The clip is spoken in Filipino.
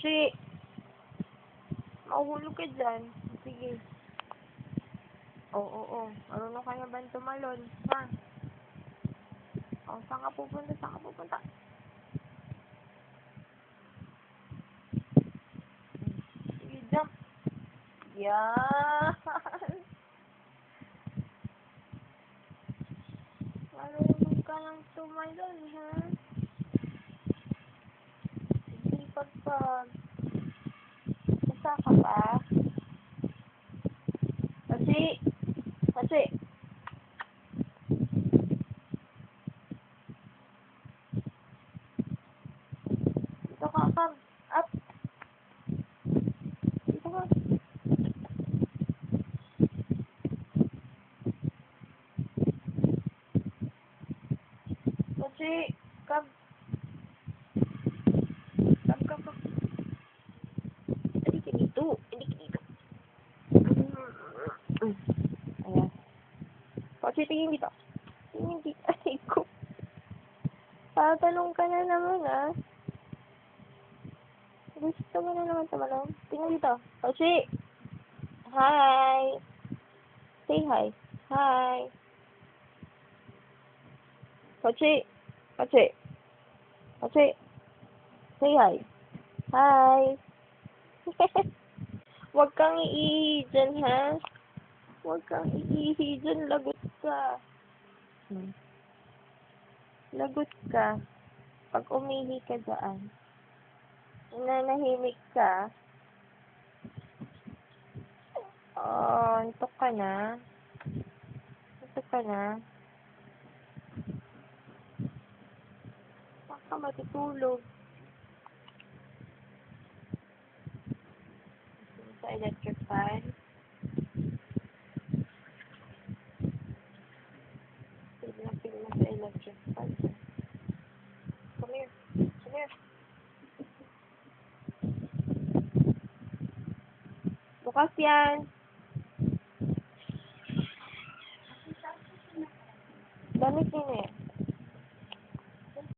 Pachi! Mahuhulog ka dyan. Sige. Oo, oo, oo. Marunong ka na ba tumalon? Ha? O, saan ka pupunta? Saan ka pupunta? Sige, jump. Yan. Marunong ka lang tumalon, ha? Sige, pagpag. Basta ka pa? Kasi, kasi, dito ka, Cam. Up. Dito ka. Kasi, Cam. Cam, Cam, Cam. Hindi ka dito. Hindi ka dito. Ayan. Kasi tingin dito. Tingin dito. Ay, ko. Tatanong ka na naman, ah. Gusto mo na naman tumalong? Tingin dito. Kasi, hi. Say hi. Hi. Pachi. Pachi. Pachi. Say hi. Hi. Huwag kang iihi dyan, ha? Huwag kang iihi dyan. Lagot ka. Lagot ka. Pag umihi ka dyan, nanahimik ka, oh, antok ka na. Antok ka na. Saan ka matutulog? Sa electric fan. Tignan, tignan sa electric fan. Come here. Come here. Bukas yan. Damit na yan.